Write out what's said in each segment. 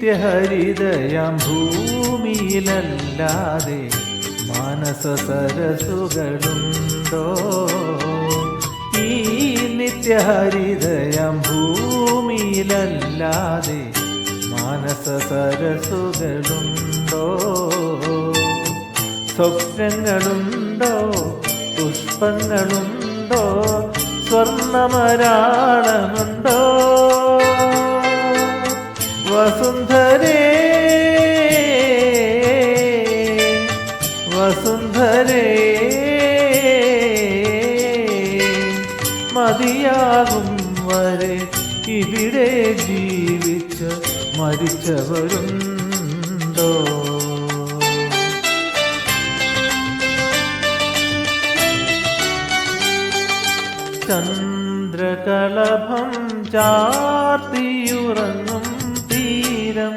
നിത്യഹരിതയാം ഭൂമിയിലല്ലാതെ മാനസ സരസുകളുണ്ടോ? ഈ നിത്യഹരിതയം ഭൂമിയിലല്ലാതെ മാനസ സരസുകളുണ്ടോ? സ്വപ്നങ്ങളുണ്ടോ? പുഷ്പങ്ങളുണ്ടോ? സ്വർണമരാളമുണ്ടോ വസുന്ധരേ മതിയാകും വരെ ഇവിടെ ജീവിച്ച് മരിച്ചവരുണ്ടോ? ചന്ദ്രകളഭം ചാർത്തിയുറങ്ങും തീരം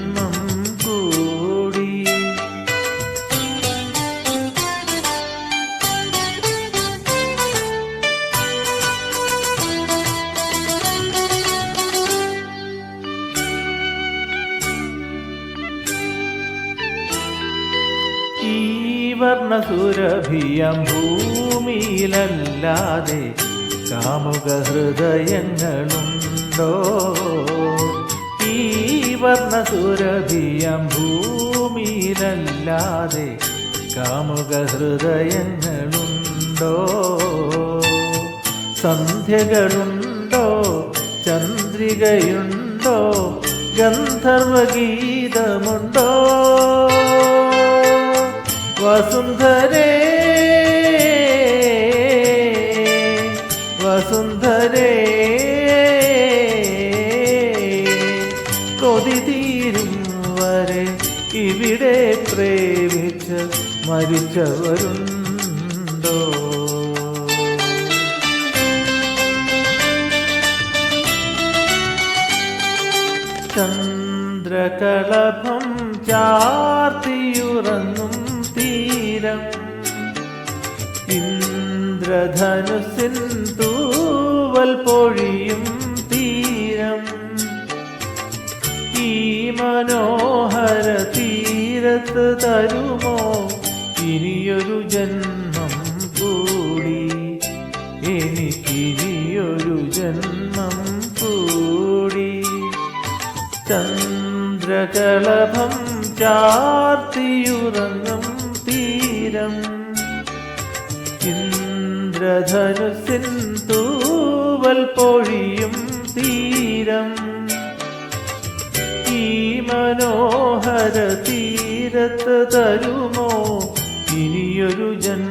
വർണസുരഭിയം ഭൂമിയിലല്ലാതെ കാമുക ഹൃദയങ്ങളുണ്ടോ ഈ വർണസുരഭിയം ഭൂമിയിലല്ലാതെ കാമുക ഹൃദയങ്ങളുണ്ടോ സന്ധ്യകളുണ്ടോ? ചന്ദ്രികയുണ്ടോ? ഗന്ധർവഗീതമുണ്ടോ? വസുന്ധരേ വസുന്ധരേ. കൊതി തീരും വരെ ഇവിടെ പ്രേമിച്ച് മരിച്ചവരുണ്ടോ? ചന്ദ്രകളഭം ചാർത്തിയുറങ്ങും തൂവൽ പൊഴിയും തീരം. ഈ മനോഹര തീരത്ത് തരുമോ? ഇനിയൊരു ജന്മം കൂടി. എനിക്കിനിയൊരു ജന്മം കൂടി. ചന്ദ്രകളഭം ചാർത്തിയുറങ്ങും തീരം. ഇന്ദ്രധനുസിൻ തൂവൽ പൊഴിയും തീരം. ഈ മനോഹര തീരത്ത് തരുമോ? ഇനിയൊരു ജന്മം